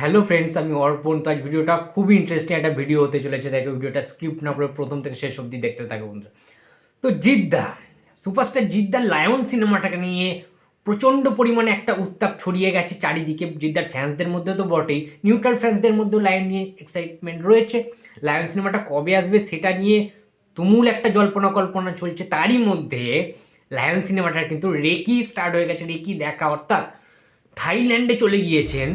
Hello friends আমি অর্পণ। তো আজ ভিডিওটা খুবই ইন্টারেস্টিং একটা ভিডিও হতে চলেছে। দেখো, ভিডিওটা স্ক্রিপ্ট না করে প্রথম থেকে শেষ অবধি দেখতে থাকো বন্ধুরা। তো জিদ্দা সুপারস্টার জিদ্দার লায়ন সিনেমাটাকে নিয়ে প্রচণ্ড পরিমাণে একটা উত্তাপ ছড়িয়ে গেছে চারিদিকে। জিদ্দার ফ্যান্সদের মধ্যে তো বটেই। নিউট্রাল ফ্যান্সদের মধ্যেও লায়ন নিয়ে এক্সাইটমেন্ট রয়েছে। লায়ন সিনেমাটা কবে আসবে সেটা নিয়ে তুমুল একটা জল্পনা কল্পনা চলছে। তারই মধ্যে লায়ন সিনেমাটার কিন্তু রেকি স্টার্ট হয়ে গেছে। রেকি দেখা, অর্থাৎ থাইল্যান্ডে চলে গিয়েছেন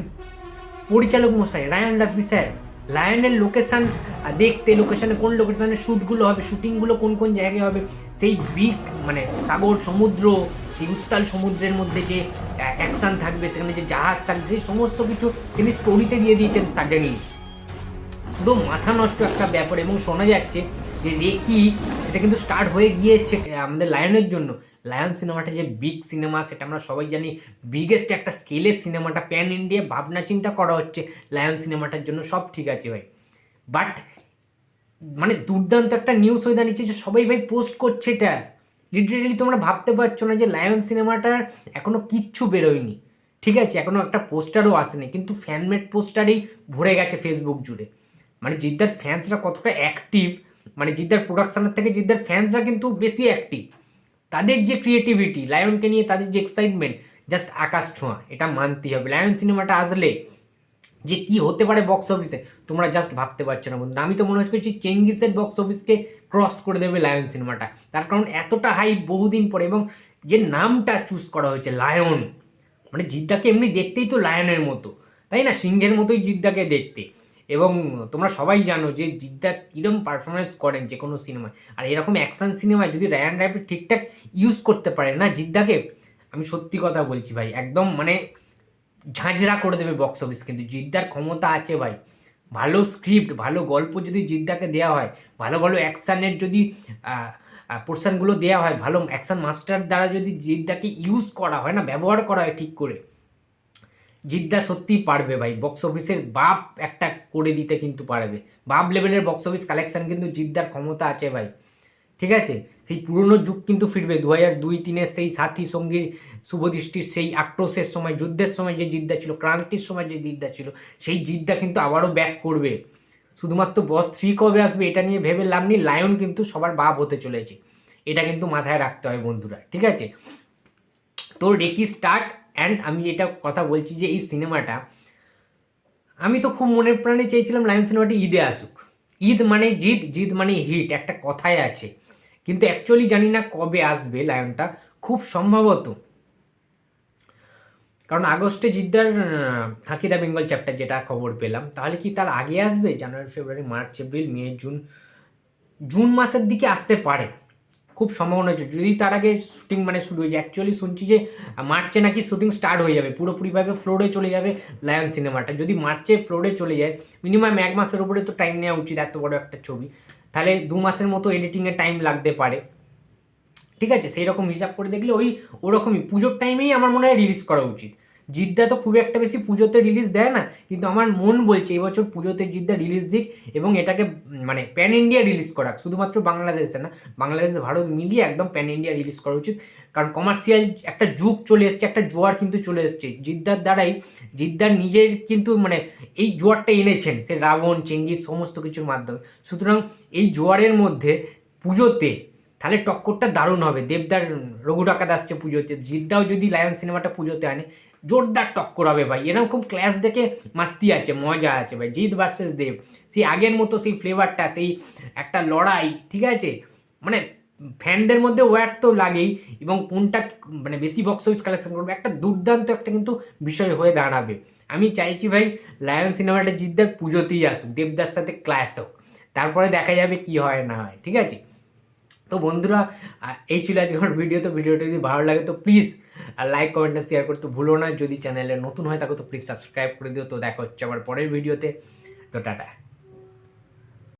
পরিচালক মশাই রায়ান রাফি স্যার। লায়নের লোকেশান দেখতে লোকেশানে কোন লোকেশানে শ্যুটগুলো হবে শ্যুটিংগুলো কোন কোন জায়গায় হবে, সেই বিগ মানে সাগর, সমুদ্র, সেই উত্তাল সমুদ্রের মধ্যে যে অ্যাকশান থাকবে, সেখানে যে জাহাজ থাকবে, সেই সমস্ত কিছু তিনি স্টোরিতে দিয়ে দিয়েছেন সাডেনলি একদম মাথা নষ্ট একটা ব্যাপার এবং শোনা যাচ্ছে যে রেকি সেটা কিন্তু স্টার্ট হয়ে গিয়েছে। আমাদের লায়নের জন্য। লায়ন সিনেমাটা যে বিগ সিনেমা সেটা আমরা সবাই জানি বিগেস্ট একটা স্কেলের সিনেমাটা প্যান ইন্ডিয়া ভাবনা চিন্তা করা হচ্ছে লায়ন সিনেমাটার জন্য। সব ঠিক আছে ভাই। বাট মানে দুর্দান্ত একটা নিউজ হয়ে দাঁড়িয়েছে যে সবাই ভাই পোস্ট করছে এটা। লিটারেলি তোমরা ভাবতে পারছ না যে লায়ন সিনেমাটার এখনও কিচ্ছু বেরোয়নি। ঠিক আছে এখনও একটা পোস্টারও আসেনি। কিন্তু ফ্যানমেড পোস্টারেই ভরে গেছে ফেসবুক জুড়ে। মানে জিদ্দার ফ্যান্সরা কতটা অ্যাক্টিভ মানে জিদ্দার প্রোডাকশনের থেকে জিদ্দার ফ্যান্সরা কিন্তু বেশি অ্যাক্টিভ তাদের যে ক্রিয়েটিভিটি লায়নকে নিয়ে তাদের যে এক্সাইটমেন্ট জাস্ট আকাশ ছোঁয়া, এটা মানতেই হবে। লায়ন সিনেমাটা আসলে যে কি হতে পারে বক্স অফিসে তোমরা জাস্ট ভাবতে পারছ না বন্ধু। আমি তো মনে করছি চেঙ্গিসের বক্স অফিসকে ক্রস করে দেবে লায়ন সিনেমাটা তার কারণ এতটা হাই বহুদিন পরে এবং যে নামটা চুজ করা হয়েছে, লায়ন। মানে জিদ্দাকে এমনি দেখতেই তো লায়নের মতো। তাই না? সিংহের মতোই জিদ্দাকে দেখতে। এবং তোমরা সবাই জানো যে জিদ্দা কীরকম পারফরমেন্স করেন যে কোনো সিনেমায় আর এরকম অ্যাকশন সিনেমায় যদি রায়ান রাইফ ঠিকঠাক ইউজ করতে পারে, না জিদ্দাকে? আমি সত্যি কথা বলছি ভাই, একদম মানে ঝাঁঝরা করে দেবে বক্স অফিস কিন্তু জিদ্দার ক্ষমতা আছে ভাই। ভালো স্ক্রিপ্ট ভালো গল্প যদি জিদ্দাকে দেওয়া হয়, ভালো ভালো অ্যাকশানের যদি পোর্শনগুলো দেওয়া হয়, ভালো অ্যাকশান মাস্টার দ্বারা যদি জিদ্দাকে ইউজ করা হয়, না ব্যবহার করা হয় ঠিক করে জিদ্দা সত্যিই পারবে ভাই বক্স অফিসের বাপ একটা করে দিতে কিন্তু পারবে। বাপ লেভেলের বক্স অফিস কালেকশন কিন্তু জিদ্দার ক্ষমতা আছে ভাই। ঠিক আছে? সেই পুরনো যুগ কিন্তু ফিরবে দু হাজার দুই তিনের সেই সাথী সঙ্গীর, শুভদৃষ্টির সেই আক্রোশের সময়, যুদ্ধের সময় যে জিদ্দা ছিল, ক্রান্তির সময় যে জিদ্দা ছিল, সেই জিদ্দা কিন্তু আবারও ব্যাক করবে। শুধুমাত্র বস থ্রি কবে আসবে এটা নিয়ে ভেবে লাভ নেই লায়ন কিন্তু সবার বাপ হতে চলেছে। এটা কিন্তু মাথায় রাখতে হয় বন্ধুরা, ঠিক আছে? তো রেকি স্টার্ট অ্যান্ড আমি যেটা কথা বলছি যে এই সিনেমাটা, আমি তো খুব মনের প্রাণে চেয়েছিলাম লায়ন সিনেমাটি ঈদে আসুক। ঈদ মানে জিদ জিদ মানে হিট, একটা কথায় আছে। কিন্তু অ্যাকচুয়ালি জানি না কবে আসবে লায়নটা খুব সম্ভবত। কারণ আগস্টে জিদ্দার হাকিদা বেঙ্গল চ্যাপ্টার যেটা খবর পেলাম, তাহলে কি তার আগে আসবে? জানুয়ারি, ফেব্রুয়ারি, মার্চ, এপ্রিল, মে, জুন জুন মাসের দিকে আসতে পারে। খুব সম্ভাবনা আছে যদি তার আগে শুটিং মানে শুরু হয়ে যায় অ্যাকচুয়ালি শুনছি যে মার্চে নাকি শুটিং স্টার্ট হয়ে যাবে, পুরোপুরিভাবে ফ্লোরে চলে যাবে লায়ন সিনেমাটা যদি মার্চে ফ্লোরে চলে যায় মিনিমাম এক মাসের উপরে তো টাইম নেওয়া উচিত, এত বড় একটা ছবি। তাহলে দু মাসের মতো এডিটিংয়ে টাইম লাগতে পারে। ঠিক আছে? সেই রকম হিসাব করে দেখলে ওই ওরকমই। পুজোর টাইমেই আমার মনে হয় রিলিজ করা উচিত। জিদ্দা তো খুব একটা বেশি পুজোতে রিলিজ দেয় না, কিন্তু আমার মন বলছে এবছর পুজোতে জিদ্দা রিলিজ দিক এবং এটাকে মানে প্যান ইন্ডিয়া রিলিজ করা শুধুমাত্র বাংলাদেশে না, বাংলাদেশ, ভারত মিলিয়ে একদম প্যান ইন্ডিয়া রিলিজ করা উচিত। কারণ কমার্শিয়াল একটা যুগ চলে এসছে, একটা জোয়ার কিন্তু চলে এসছে। জিদ্দার দ্বারাই জিদ্দার নিজের কিন্তু মানে এই জোয়ারটা এনেছেন, সে রাবণ, চেঙ্গিস, সমস্ত কিছুর মাধ্যমে। সুতরাং এই জোয়ারের মধ্যে পুজোতে তাহলে টক্করটা দারুণ হবে। দেবদার রঘু ডাকাত আসছে পুজোতে। জিদ্দাও যদি লায়ন সিনেমাটা পুজোতে আনে জোরদার টক্কর হবে ভাই। এরকম ক্ল্যাশ দেখে মাস্তি আছে, মজা আছে ভাই। জিৎ ভার্সেস দেব। সেই আগের মতো সেই ফ্লেভারটা সেই একটা লড়াই, ঠিক আছে? মানে ফ্যানদের মধ্যে ওয়ার তো লাগেই এবং কোনটা মানে বেশি বক্স অফিস কালেকশন করবে, একটা দুর্দান্ত একটা কিন্তু বিষয় হয়ে দাঁড়াবে। আমি চাইছি ভাই লায়ন সিনেমাটা জিদ্দার পুজোতেই আসুক, দেবদার সাথে ক্লাস হোক। তারপরে দেখা যাবে কি হয়, না হয়, ঠিক আছে? তো বন্ধুরা এই ছিল আজকে আমার ভিডিও তো ভিডিওটা যদি ভালো লাগে, তো প্লিজ লাইক কমেন্ট শেয়ার করতে ভুলো না। যদি চ্যানেলে নতুন হয় তাকে তো প্লিজ সাবস্ক্রাইব করে দিও। তো দেখা হচ্ছে আবার পরের ভিডিওতে তো টাটা।